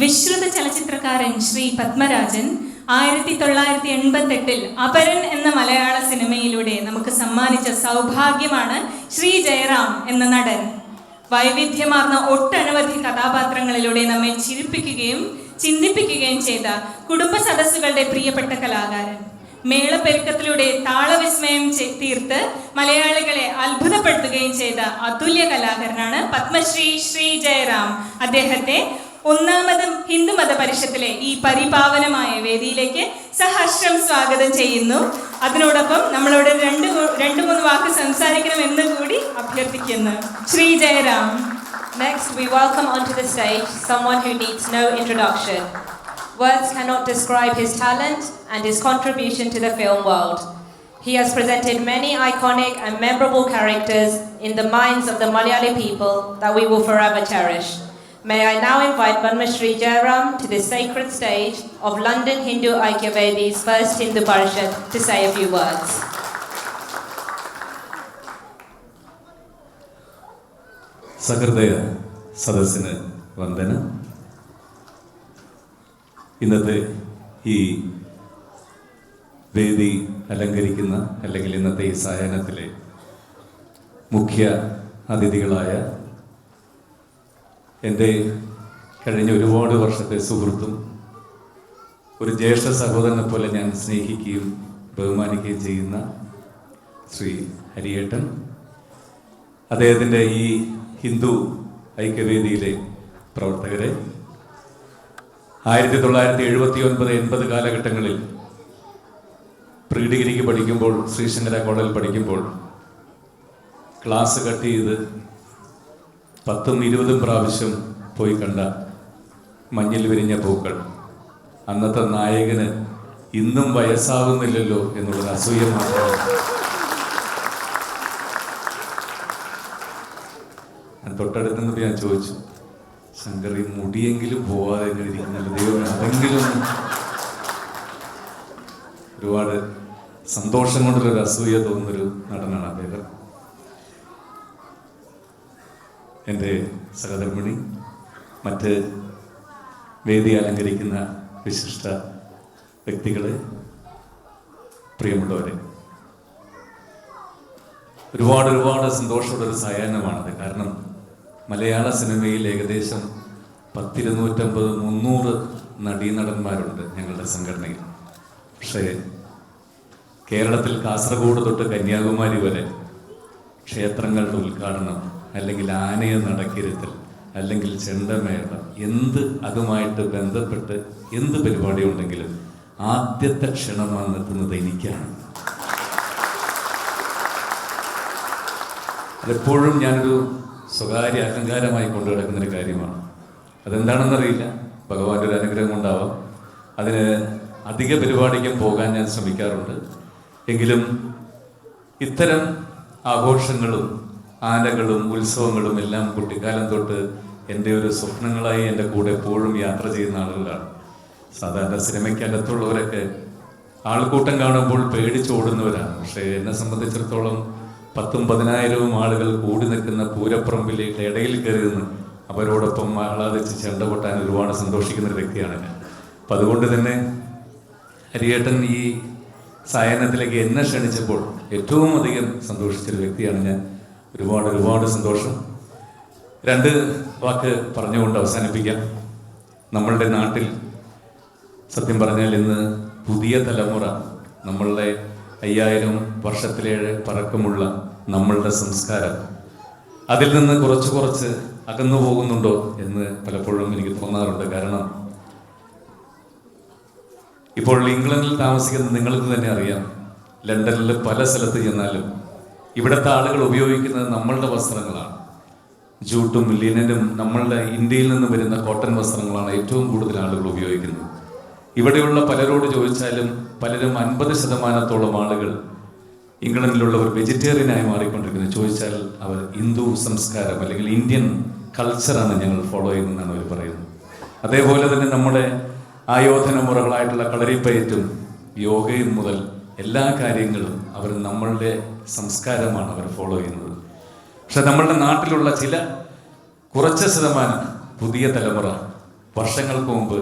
വിശ്രുത ചലച്ചിത്രകാരൻ ശ്രീ പത്മരാജൻ ആയിരത്തി തൊള്ളായിരത്തി എൺപത്തി എട്ടിൽ അപരൻ എന്ന മലയാള സിനിമയിലൂടെ നമുക്ക് സമ്മാനിച്ച സൗഭാഗ്യമാണ് ശ്രീ ജയറാം എന്ന നടൻ. വൈവിധ്യമാർന്ന ഒട്ടനവധി കഥാപാത്രങ്ങളിലൂടെ നമ്മെ ചിരിപ്പിക്കുകയും ചിന്തിപ്പിക്കുകയും ചെയ്ത കുടുംബ സദസ്സുകളുടെ പ്രിയപ്പെട്ട കലാകാരൻ. മേളപ്പെരുക്കത്തിലൂടെ താളവിസ്മയം തീർത്ത് മലയാളികളെ അത്ഭുതപ്പെടുത്തുകയും ചെയ്ത അതുല്യ കലാകാരനാണ് പത്മശ്രീ ശ്രീ ജയറാം. അദ്ദേഹത്തെ ഒന്നാമത് ഹിന്ദുമത പരിഷത്തിലെ ഈ പരിപാവനമായ വേദിയിലേക്ക് സഹർഷം സ്വാഗതം ചെയ്യുന്നു അതിനോടൊപ്പം നമ്മളോട് രണ്ട് കൂ- രണ്ട് മൂന്ന് വാക്ക് സംസാരിക്കണമെന്ന് കൂടി അഭ്യർത്ഥിക്കുന്നു Shri Jayaram Next, we welcome onto the stage someone who needs no introduction. Words cannot describe his talent and his contribution to the film world. He has presented many iconic and memorable characters in the minds of the Malayali people that we will forever cherish. May I now invite Padma Shri Jairam to the sacred stage of London Hindu Aikya Vedi's first Hindu Parishad to say a few words. സഹൃദയ സദസ്സിന് വന്ദനം ഇന്നത്തെ ഈ വേദി അലങ്കരിക്കുന്ന അല്ലെങ്കിൽ ഇന്നത്തെ ഈ സായാഹ്നത്തിലെ മുഖ്യ അതിഥികളായ എന്റെ കഴിഞ്ഞ ഒരുപാട് വർഷത്തെ സുഹൃത്തും ഒരു ജ്യേഷ്ഠ സഹോദരനെ പോലെ ഞാൻ സ്നേഹിക്കുകയും ബഹുമാനിക്കുകയും ചെയ്യുന്ന ശ്രീ ഹരിയേട്ടൻ. അദ്ദേഹത്തിന്റെ ഈ ഹിന്ദു ഐക്യവേദിയിലെ പ്രവർത്തകരെ ആയിരത്തി തൊള്ളായിരത്തി എഴുപത്തി ഒൻപത് എൺപത് കാലഘട്ടങ്ങളിൽ പ്രീ ഡിഗ്രിക്ക് പഠിക്കുമ്പോൾ ശ്രീശങ്കര കോളേജിൽ പഠിക്കുമ്പോൾ ക്ലാസ് കട്ട് ചെയ്ത് പത്തും ഇരുപതും പ്രാവശ്യം പോയി കണ്ട മഞ്ഞിൽ വിരിഞ്ഞ പൂക്കൾ. അന്നത്തെ നായകന് ഇന്നും വയസ്സാകുന്നില്ലല്ലോ എന്നുള്ളത് അസൂയ മാത്രമാണ് തൊട്ടടുത്ത് നിന്ന് ഞാൻ ചോദിച്ചു ശങ്കർ ഈ മുടിയെങ്കിലും പോവാതെ ഇരിക്കുന്നില്ല? ദൈവമേ അതെങ്കിലും ഒരുപാട് സന്തോഷം കൊണ്ടൊരു അസൂയ തോന്നുന്നൊരു നടനാണ് അദ്ദേഹം. എന്റെ സഹധർമ്മിണി മറ്റ് വേദി അലങ്കരിക്കുന്ന വിശിഷ്ട വ്യക്തികളെ പ്രിയമുള്ളവരെ ഒരുപാട് ഒരുപാട് സന്തോഷമുള്ള ഒരു സായാഹ്നമാണത്. കാരണം മലയാള സിനിമയിൽ ഏകദേശം പത്തിരുന്നൂറ്റമ്പത് മുന്നൂറ് നടീനടന്മാരുണ്ട് ഞങ്ങളുടെ സംഘടനയിൽ. പക്ഷേ കേരളത്തിൽ കാസർഗോഡ് തൊട്ട് കന്യാകുമാരി വരെ ക്ഷേത്രങ്ങളുടെ ഉദ്ഘാടനം അല്ലെങ്കിൽ ആനയെ നടക്കിരുത്തൽ അല്ലെങ്കിൽ ചെണ്ടമേള എന്ത് അതുമായിട്ട് ബന്ധപ്പെട്ട് എന്ത് പരിപാടി ഉണ്ടെങ്കിലും ആദ്യത്തെ ക്ഷണം വന്നെത്തുന്നത് എനിക്കാണ്. അതെപ്പോഴും ഞാനൊരു സ്വകാര്യ അഹങ്കാരമായി കൊണ്ടു കിടക്കുന്നൊരു കാര്യമാണ്. അതെന്താണെന്നറിയില്ല. ഭഗവാന്റെ ഒരു അനുഗ്രഹം കൊണ്ടാവാം. അതിന് അധിക പരിപാടിക്കും പോകാൻ ഞാൻ ശ്രമിക്കാറുണ്ട്. എങ്കിലും ഇത്തരം ആഘോഷങ്ങളും ആനകളും ഉത്സവങ്ങളും എല്ലാം കുട്ടിക്കാലം തൊട്ട് എന്റെ ഒരു സ്വപ്നങ്ങളായി എന്റെ കൂടെ എപ്പോഴും യാത്ര ചെയ്യുന്ന ആളുകളാണ്. സാധാരണ സിനിമയ്ക്കകത്തുള്ളവരൊക്കെ ആൾക്കൂട്ടം കാണുമ്പോൾ പേടിച്ചോടുന്നവരാണ്. പക്ഷേ എന്നെ സംബന്ധിച്ചിടത്തോളം പത്തും പതിനായിരവും ആളുകൾ കൂടി നിൽക്കുന്ന പൂരപ്പറമ്പിലേക്ക് ഇടയിൽ കയറി നിന്ന് അവരോടൊപ്പം ആഹ്ലാദിച്ച് ചെണ്ട കൊട്ടാൻ ഒരുപാട് സന്തോഷിക്കുന്ന ഒരു വ്യക്തിയാണ് ഞാൻ. അപ്പം അതുകൊണ്ട് തന്നെ ഹരിയേട്ടൻ ഈ സായനത്തിലേക്ക് എന്നെ ക്ഷണിച്ചപ്പോൾ ഏറ്റവും അധികം സന്തോഷിച്ചൊരു വ്യക്തിയാണ് ഞാൻ. ഒരുപാട് ഒരുപാട് സന്തോഷം. രണ്ട് വാക്ക് പറഞ്ഞുകൊണ്ട് അവസാനിപ്പിക്കാം. നമ്മളുടെ നാട്ടിൽ സത്യം പറഞ്ഞാൽ ഇന്ന് പുതിയ തലമുറ നമ്മളുടെ അയ്യായിരം വർഷത്തിലേഴ് പറക്കമുള്ള നമ്മളുടെ സംസ്കാരം. അതിൽ നിന്ന് കുറച്ച് കുറച്ച് അകന്നു പോകുന്നുണ്ടോ എന്ന് പലപ്പോഴും എനിക്ക് തോന്നാറുണ്ട്. കാരണം ഇപ്പോൾ ഇംഗ്ലണ്ടിൽ താമസിക്കുന്ന നിങ്ങൾക്ക് തന്നെ അറിയാം ലണ്ടനിൽ പല സ്ഥലത്ത് ചെന്നാലും ഇവിടുത്തെ ആളുകൾ ഉപയോഗിക്കുന്നത് നമ്മളുടെ വസ്ത്രങ്ങളാണ്. ജൂട്ടും ലിനനും നമ്മളുടെ ഇന്ത്യയിൽ നിന്ന് വരുന്ന കോട്ടൺ വസ്ത്രങ്ങളാണ് ഏറ്റവും കൂടുതൽ ആളുകൾ ഉപയോഗിക്കുന്നത്. ഇവിടെയുള്ള പലരോട് ചോദിച്ചാലും പലരും അൻപത് ശതമാനത്തോളം ആളുകൾ ഇംഗ്ലണ്ടിലുള്ളവർ വെജിറ്റേറിയനായി മാറിക്കൊണ്ടിരിക്കുന്നത് ചോദിച്ചാൽ അവർ ഹിന്ദു സംസ്കാരം അല്ലെങ്കിൽ ഇന്ത്യൻ കൾച്ചറാണ് ഞങ്ങൾ ഫോളോ ചെയ്യുന്നതെന്നാണ് അവർ പറയുന്നത്. അതേപോലെ തന്നെ നമ്മുടെ ആയോധന മുറകളായിട്ടുള്ള കളരിപ്പയറ്റും യോഗയും മുതൽ എല്ലാ കാര്യങ്ങളും അവർ നമ്മളുടെ സംസ്കാരമാണ് അവർ ഫോളോ ചെയ്യുന്നത്. പക്ഷെ നമ്മളുടെ നാട്ടിലുള്ള ചില കുറച്ച് ശതമാനം പുതിയ തലമുറ വർഷങ്ങൾക്ക് മുമ്പ്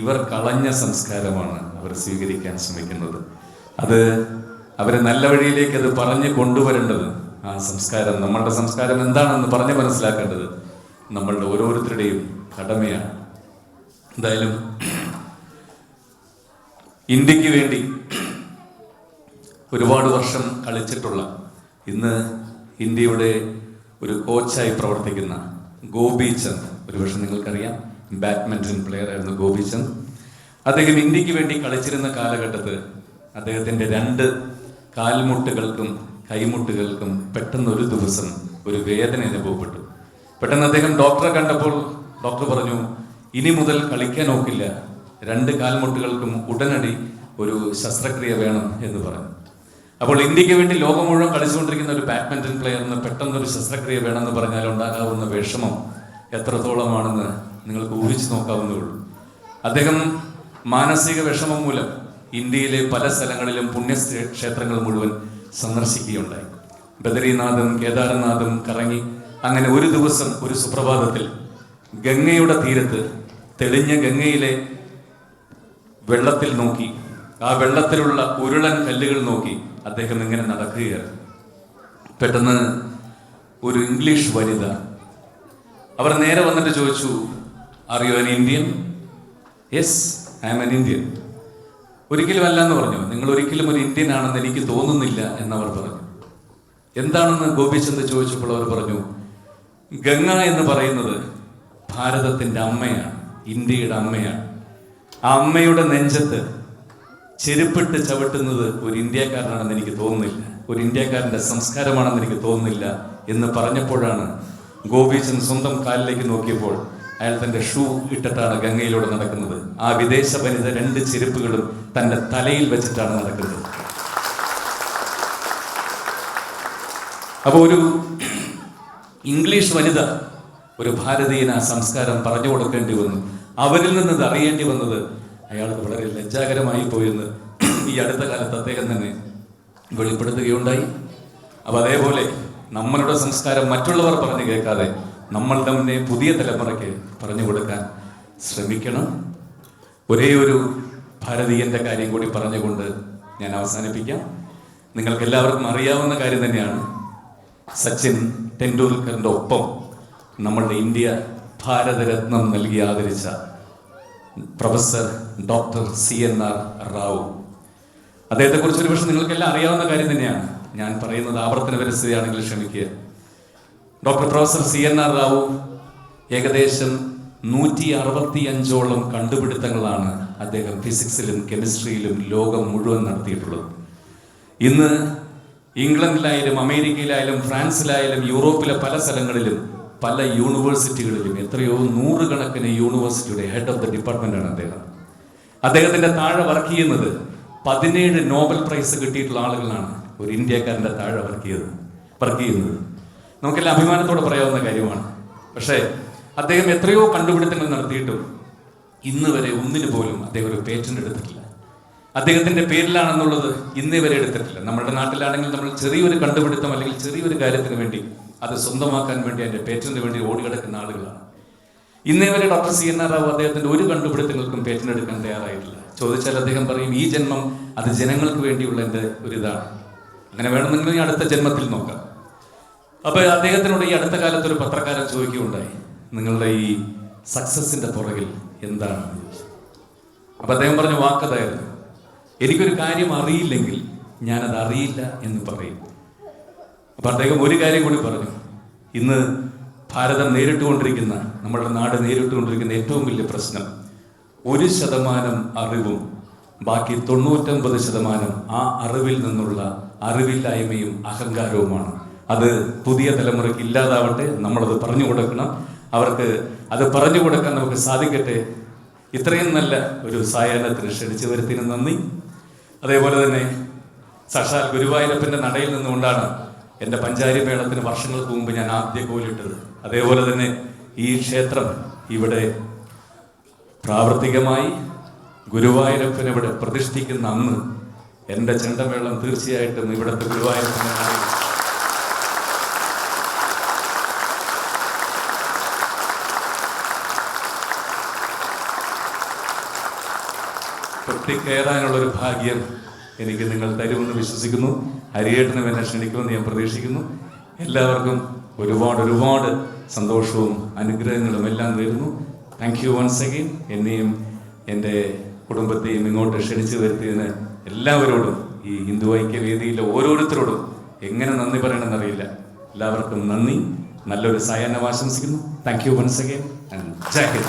ഇവർ കളഞ്ഞ സംസ്കാരമാണ് അവർ സ്വീകരിക്കാൻ ശ്രമിക്കുന്നത്. അത് അവരെ നല്ല വഴിയിലേക്ക് അത് പറഞ്ഞു കൊണ്ടുവരേണ്ടത് ആ സംസ്കാരം നമ്മളുടെ സംസ്കാരം എന്താണെന്ന് പറഞ്ഞ് മനസ്സിലാക്കേണ്ടത് നമ്മളുടെ ഓരോരുത്തരുടെയും കടമയാണ്. എന്തായാലും ഇന്ത്യയ്ക്ക് വേണ്ടി ഒരുപാട് വർഷം കളിച്ചിട്ടുള്ള ഇന്ന് ഇന്ത്യയുടെ ഒരു കോച്ചായി പ്രവർത്തിക്കുന്ന ഗോപി ചന്ദ്. ഒരുപക്ഷെ നിങ്ങൾക്കറിയാം ബാഡ്മിന്റൺ പ്ലെയർ ആയിരുന്നു ഗോപി ചന്ദ്. അദ്ദേഹം ഇന്ത്യയ്ക്ക് വേണ്ടി കളിച്ചിരുന്ന കാലഘട്ടത്ത് അദ്ദേഹത്തിന്റെ രണ്ട് കാൽമുട്ടുകൾക്കും കൈമുട്ടുകൾക്കും പെട്ടെന്ന് ഒരു ദിവസം ഒരു വേദന അനുഭവപ്പെട്ടു. പെട്ടെന്ന് അദ്ദേഹം ഡോക്ടറെ കണ്ടപ്പോൾ ഡോക്ടർ പറഞ്ഞു ഇനി മുതൽ കളിക്കാൻ നോക്കില്ല രണ്ട് കാൽമുട്ടുകൾക്കും ഉടനടി ഒരു ശസ്ത്രക്രിയ വേണം എന്ന് പറഞ്ഞു. അപ്പോൾ ഇന്ത്യയ്ക്ക് വേണ്ടി ലോകം മുഴുവൻ കളിച്ചുകൊണ്ടിരിക്കുന്ന ഒരു ബാഡ്മിന്റൺ പ്ലെയറിന് പെട്ടെന്ന് ഒരു ശസ്ത്രക്രിയ വേണമെന്ന് പറഞ്ഞാൽ ഉണ്ടാകാവുന്ന വിഷമം എത്രത്തോളമാണെന്ന് നിങ്ങൾക്ക് ഊഹിച്ചു നോക്കാവുന്നേ ഉള്ളൂ. അദ്ദേഹം മാനസിക വിഷമം മൂലം ഇന്ത്യയിലെ പല സ്ഥലങ്ങളിലും പുണ്യ ക്ഷേത്രങ്ങൾ മുഴുവൻ സന്ദർശിക്കുകയുണ്ടായി. ബദരീനാഥും കേദാരനാഥും കറങ്ങി അങ്ങനെ ഒരു ദിവസം ഒരു സുപ്രഭാതത്തിൽ ഗംഗയുടെ തീരത്ത് തെളിഞ്ഞ ഗംഗയിലെ വെള്ളത്തിൽ നോക്കി ആ വെള്ളത്തിലുള്ള ഉരുളൻ കല്ലുകൾ നോക്കി അദ്ദേഹം ഇങ്ങനെ നടക്കുകയാണ് പെട്ടെന്ന് ഒരു ഇംഗ്ലീഷ് വനിത അവർ നേരെ വന്നിട്ട് ചോദിച്ചു അറിയോ an Indian yes I am an Indian ഒരിക്കലും അല്ല എന്ന് പറഞ്ഞു. നിങ്ങൾ ഒരിക്കലും ഒരു ഇന്ത്യൻ ആണെന്ന് എനിക്ക് തോന്നുന്നില്ല എന്നവർ പറഞ്ഞു. എന്താണെന്ന് ഗോപിചന്ദ് ചോദിച്ചപ്പോൾ അവർ പറഞ്ഞു ഗംഗ എന്ന് പറയുന്നത് ഭാരതത്തിന്റെ അമ്മയാണ് ഇന്ത്യയുടെ അമ്മയാണ്. ആ അമ്മയുടെ നെഞ്ചത്ത് ചെരുപ്പിട്ട് ചവിട്ടുന്നത് ഒരു ഇന്ത്യക്കാരനാണെന്ന് എനിക്ക് തോന്നുന്നില്ല. ഒരു ഇന്ത്യക്കാരന്റെ സംസ്കാരമാണെന്ന് എനിക്ക് തോന്നുന്നില്ല എന്ന് പറഞ്ഞപ്പോഴാണ് ഗോപീചന്ദ് സ്വന്തം കാലിലേക്ക് നോക്കിയപ്പോൾ അയാൾ തന്റെ ഷൂ ഇട്ടിട്ടാണ് ഗംഗയിലൂടെ നടക്കുന്നത്. ആ വിദേശ വനിത രണ്ട് ചെരുപ്പുകളും തന്റെ തലയിൽ വെച്ചിട്ടാണ് നടക്കുന്നത്. അപ്പോൾ ഒരു ഇംഗ്ലീഷ് വനിത ഒരു ഭാരതീയന സംസ്കാരം പറഞ്ഞു കൊടുക്കേണ്ടി വന്നു. അവരിൽ നിന്ന് അറിയേണ്ടി വന്നത് അയാൾക്ക് വളരെ ലജ്ജാകരമായി പോയെന്ന് ഈ അടുത്ത കാലത്ത് അദ്ദേഹം തന്നെ വെളിപ്പെടുത്തുകയുണ്ടായി. അപ്പൊ അതേപോലെ നമ്മളുടെ സംസ്കാരം മറ്റുള്ളവർ പറഞ്ഞു കേൾക്കാതെ നമ്മളുടെ തന്നെ പുതിയ തലമുറയ്ക്ക് പറഞ്ഞു കൊടുക്കാൻ ശ്രമിക്കണം. ഒരേ ഒരു ഭാരതീയന്റെ കാര്യം കൂടി പറഞ്ഞുകൊണ്ട് ഞാൻ അവസാനിപ്പിക്കാം. നിങ്ങൾക്ക് എല്ലാവർക്കും അറിയാവുന്ന കാര്യം തന്നെയാണ് സച്ചിൻ ടെണ്ടുൽക്കറിന്റെ ഒപ്പം നമ്മളുടെ ഇന്ത്യ ഭാരതരത്നം നൽകി ആദരിച്ച professor doctor C N R Rao. അദ്ദേഹത്തെ കുറിച്ച് ഒരു പക്ഷേ നിങ്ങൾക്കെല്ലാം അറിയാവുന്ന കാര്യം തന്നെയാണ്. ഞാൻ പറയുന്നത് ആവർത്തന പരിസ്ഥിതിയാണെങ്കിൽ ക്ഷമിക്കുക. Doctor professor C N R Rao ഏകദേശം നൂറ്റി അറുപത്തി അഞ്ചോളം കണ്ടുപിടുത്തങ്ങളാണ് അദ്ദേഹം ഫിസിക്സിലും കെമിസ്ട്രിയിലും ലോകം മുഴുവൻ നടത്തിയിട്ടുള്ളത്. ഇന്ന് ഇംഗ്ലണ്ടിലായാലും അമേരിക്കയിലായാലും ഫ്രാൻസിലായാലും യൂറോപ്പിലെ പല സ്ഥലങ്ങളിലും പല യൂണിവേഴ്സിറ്റികളിലും എത്രയോ നൂറുകണക്കിന് യൂണിവേഴ്സിറ്റിയുടെ ഹെഡ് ഓഫ് ദ ആണ് അദ്ദേഹം. അദ്ദേഹത്തിന്റെ താഴെ വർക്ക് ചെയ്യുന്നത് പതിനേഴ് നോബൽ പ്രൈസ് കിട്ടിയിട്ടുള്ള ആളുകളാണ് ഒരു ഇന്ത്യക്കാരന്റെ താഴെ വർക്ക് ചെയ്തത് വർക്ക് ചെയ്യുന്നത്. നമുക്കെല്ലാം അഭിമാനത്തോടെ പറയാവുന്ന കാര്യമാണ്. പക്ഷേ അദ്ദേഹം എത്രയോ കണ്ടുപിടുത്തങ്ങൾ നടത്തിയിട്ടും ഇന്ന് വരെ ഒന്നിനു പോലും അദ്ദേഹം ഒരു പേറ്റന്റ് എടുത്തിട്ടില്ല. അദ്ദേഹത്തിന്റെ പേരിലാണെന്നുള്ളത് ഇന്നേ വരെ എടുത്തിട്ടില്ല. നമ്മുടെ നാട്ടിലാണെങ്കിൽ നമ്മൾ ചെറിയൊരു കണ്ടുപിടുത്തം അല്ലെങ്കിൽ ചെറിയൊരു കാര്യത്തിന് വേണ്ടി അത് സ്വന്തമാക്കാൻ വേണ്ടി അതിന്റെ പേറ്റന്റിന് വേണ്ടി ഓടിക്കിടക്കുന്ന ആളുകളാണ്. ഇന്നേ വരെ doctor C N R Rao അദ്ദേഹത്തിന്റെ ഒരു കണ്ടുപിടുത്തങ്ങൾക്കും പേറ്റന്റ് എടുക്കാൻ തയ്യാറായിട്ടില്ല. ചോദിച്ചാൽ അദ്ദേഹം പറയും ഈ ജന്മം അത് ജനങ്ങൾക്ക് വേണ്ടിയുള്ള എന്റെ ഒരു ഇതാണ്. അങ്ങനെ വേണമെങ്കിൽ ഈ അടുത്ത ജന്മത്തിൽ നോക്കാം. അപ്പോൾ അദ്ദേഹത്തിനോട് ഈ അടുത്ത കാലത്ത് ഒരു പത്രക്കാരൻ ചോദിക്കുകയുണ്ടായി നിങ്ങളുടെ ഈ സക്സസിന്റെ പുറകിൽ എന്താണ്? അപ്പോൾ അപ്പൊ അദ്ദേഹം പറഞ്ഞ വാക്കതായിരുന്നു എനിക്കൊരു കാര്യം അറിയില്ലെങ്കിൽ ഞാനത് അറിയില്ല എന്ന് പറയും. അപ്പൊ അദ്ദേഹം ഒരു കാര്യം കൂടി പറഞ്ഞു. ഇന്ന് ഭാരതം നേരിട്ടുകൊണ്ടിരിക്കുന്ന നമ്മുടെ നാട് നേരിട്ടുകൊണ്ടിരിക്കുന്ന ഏറ്റവും വലിയ പ്രശ്നം ഒരു ശതമാനം അറിവും ബാക്കി തൊണ്ണൂറ്റൊമ്പത് ശതമാനം ആ അറിവിൽ നിന്നുള്ള അറിവില്ലായ്മയും അഹങ്കാരവുമാണ്. അത് പുതിയ തലമുറയ്ക്ക് ഇല്ലാതാവട്ടെ നമ്മളത് പറഞ്ഞു കൊടുക്കണം. അവർക്ക് അത് പറഞ്ഞു കൊടുക്കാൻ നമുക്ക് സാധിക്കട്ടെ. ഇത്രയും നല്ല ഒരു സായാഹ്നത്തിന് ക്ഷണിച്ചു വരുത്തിന് നന്ദി. അതേപോലെ തന്നെ സാക്ഷാൽ ഗുരുവായൂരപ്പന്റെ നടയിൽ നിന്നുകൊണ്ടാണ് എന്റെ പഞ്ചാരി മേളത്തിന് വർഷങ്ങൾക്ക് മുമ്പ് ഞാൻ ആദ്യ കോലിട്ടത് അതേപോലെ തന്നെ ഈ ക്ഷേത്രം ഇവിടെ പ്രാവർത്തികമായി ഗുരുവായൂരപ്പൻ ഇവിടെ പ്രതിഷ്ഠിക്കുന്ന അന്ന് എന്റെ ചെണ്ടമേളം തീർച്ചയായിട്ടും ഇവിടുത്തെ ഗുരുവായൂരപ്പനെ പൊട്ടിക്കയറാനുള്ളൊരു ഭാഗ്യം എനിക്ക് നിങ്ങൾ തരുമെന്ന് വിശ്വസിക്കുന്നു. ഹരിയേട്ടനും എന്നെ ക്ഷണിക്കുമെന്ന് ഞാൻ പ്രതീക്ഷിക്കുന്നു. എല്ലാവർക്കും ഒരുപാട് ഒരുപാട് സന്തോഷവും അനുഗ്രഹങ്ങളും എല്ലാം നേരുന്നു. താങ്ക് യു വൺസ് അഗെയിൻ എന്നെയും എന്റെ കുടുംബത്തെയും ഇങ്ങോട്ട് ക്ഷണിച്ചു വരുത്തിയതിന് എല്ലാവരോടും ഈ ഹിന്ദു ഐക്യ വേദിയിലെ ഓരോരുത്തരോടും എങ്ങനെ നന്ദി പറയണമെന്നറിയില്ല എല്ലാവർക്കും നന്ദി. നല്ലൊരു സായാഹ്നം ആശംസിക്കുന്നു. Thank you once again and Hind